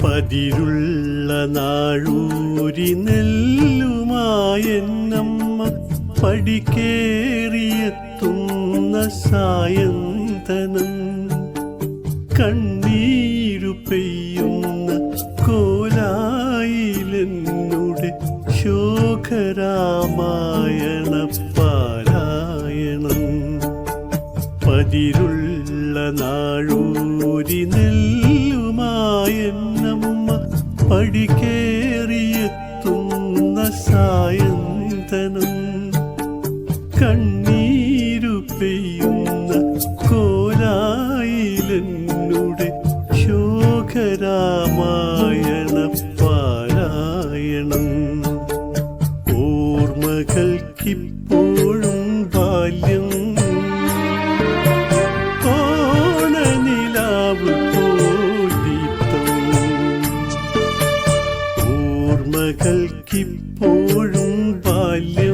പതിരുള്ള നാഴൂരി നെല്ലുമായെന്നമ്മ പടിക്കേറിയെത്തുന്ന സായന്തനം കണ്ണീരു പെയ്യുന്ന കോലായിലെന്നുടെ ശോകരാമായണ പാരായണം പതിരുള്ള നാഴൂരി നെല്ലുമായെന്നമ്മ പടിക്കേറിയെത്തുന്ന സായന്തനം കണ്ണീരു പെയ്യുന്ന കോലായിലെന്നുടെ ശോകരാമായണ പാരായണം. ഓർമ്മകൾക്കിപ്പോഴും ബാല്യം ഓർമ്മകൾക്കിപ്പോഴും ബാല്യം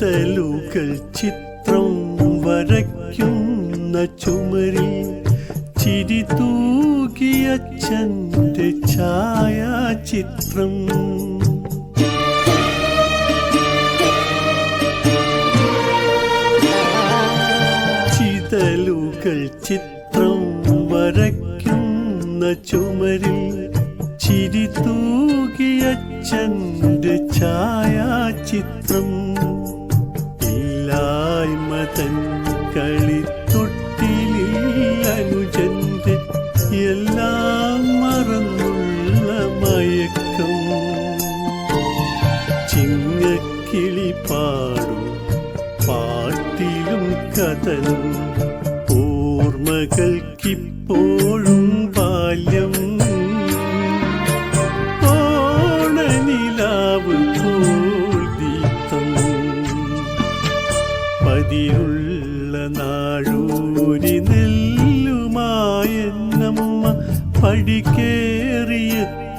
ചിതലുകൾ ചിത്രം വരയ്ക്കുന്ന ചുമരിൽ ചിരി തൂകിയച്ഛന്റെ ഛായാചിത്രം. ചിതലുകൾ ചിത്രം വരയ്ക്കുന്ന ചുമരിൽ ചിരി തൂകിയച്ഛന്റെ ഛായാചിത്രം. ഇല്ലായ്മ തൻ കളിത്തൊട്ടിലിൽ അനുജന്റെ എല്ലാം മറന്നുള്ള മയക്കം. ചിങ്ങക്കിളി പാടും പാട്ടിലും കഥലും ഓർമ്മകൾക്കിപ്പോഴും പതിയുള്ള നാഴൂരി നെല്ലുമായെന്നമ്മ പടിക്കേറിയെത്തുന്ന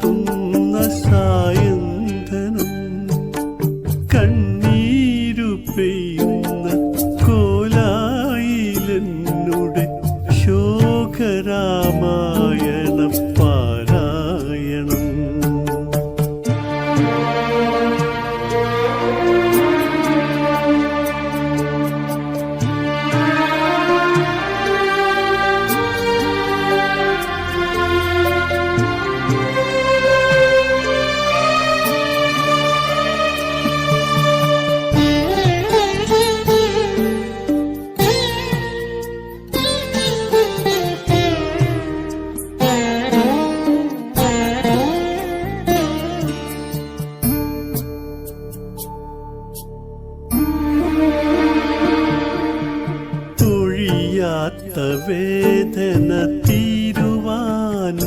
തൊഴിയാത്ത വേദന തീരുവാൻ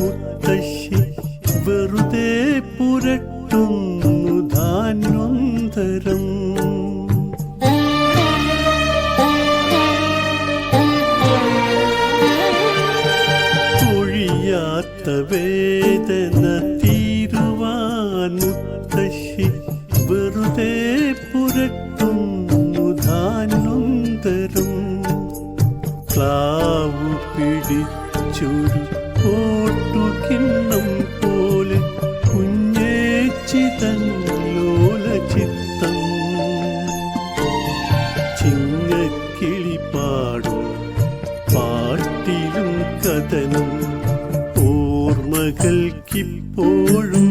വെറുതെ പുരട്ടുന്നു ധാന്വന്തരം. തൊഴിയാത്ത വേദന തീരുവാൻ പിടിച്ചൊരു പോലെ ചിങ്ങക്കിളി പാടും ഓർമ്മകൾക്കിപ്പോഴും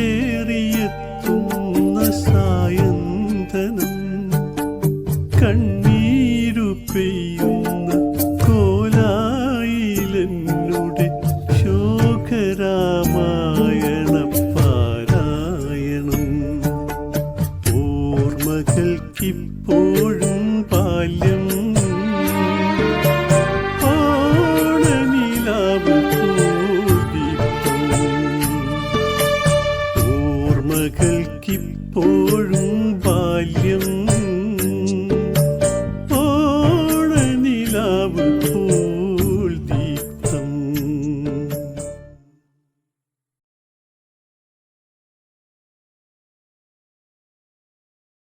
ഏറിയെത്തുന്ന സായന്തനം കണ്ണു